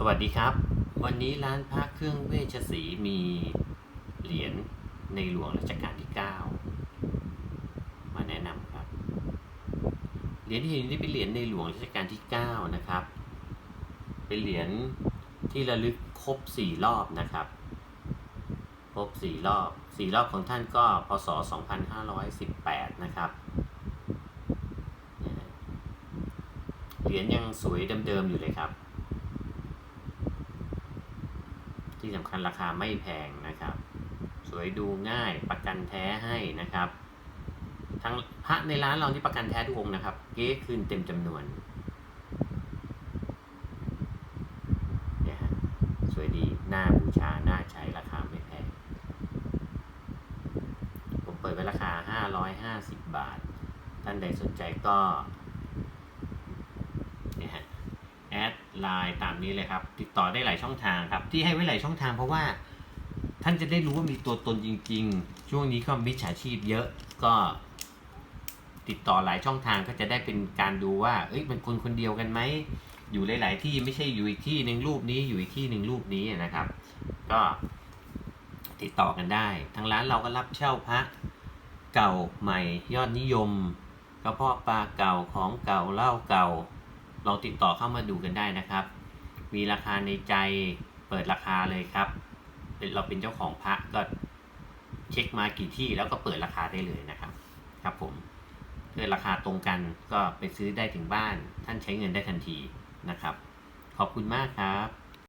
สวัสดีครับ วันนี้ร้านพระเครื่องเวชศรีมีเหรียญในหลวงรัชกาลที่ 9 มาแนะนำครับ เหรียญที่เห็นนี่เป็นเหรียญในหลวงรัชกาลที่ 9 นะครับ เป็นเหรียญที่ระลึกครบ 4 รอบนะครับ ครบ 4 รอบ 4 รอบของท่านก็พศ 2518 นะครับเนี่ยเหรียญยังสวยเดิมๆอยู่เลยครับ ที่สำคัญราคาไม่แพงนะครับ สวยดูง่ายประกันแท้ให้นะครับทั้งพระในร้านเราที่ประกันแท้ทุกองนะครับ เก๊คืนเต็มจำนวนเนี่ยฮะสวยดีน่าบูชาน่าใช้ราคาไม่แพง ผมเปิดไว้ราคา 550 บาท ท่านใดสนใจก็เนี่ยฮะ ไลน์ตามนี้เลยครับ ติดต่อได้หลายช่องทางครับ ที่ให้ไว้หลายช่องทางเพราะว่า ท่านจะได้รู้ว่ามีตัวตนจริง ๆ ช่วงนี้ก็มิจฉาชีพเยอะก็ ติดต่อหลายช่องทางก็จะได้เป็นการดูว่า เอ้ยมันคนคนเดียวกันไหมอยู่หลาย ๆ ที่ไม่ใช่อยู่อีกที่หนึ่งรูปนี้อยู่อีกที่หนึ่งรูปนี้นะครับ ก็ติดต่อกันได้ ทางร้านเราก็รับเช่าพระเก่าใหม่ยอดนิยมกระเพาะปลาเก่าของเก่าเหล้าเก่า ลองติดต่อเข้ามาดูกันได้นะครับ มีราคาในใจเปิดราคาเลยครับเราเป็นเจ้าของพระก็เช็คมากี่ที่แล้วก็เปิดราคาได้เลยนะครับ ครับผมเพื่อราคาตรงกันก็ไปซื้อได้ถึงบ้าน ท่านใช้เงินได้ทันทีนะครับ ขอบคุณมากครับ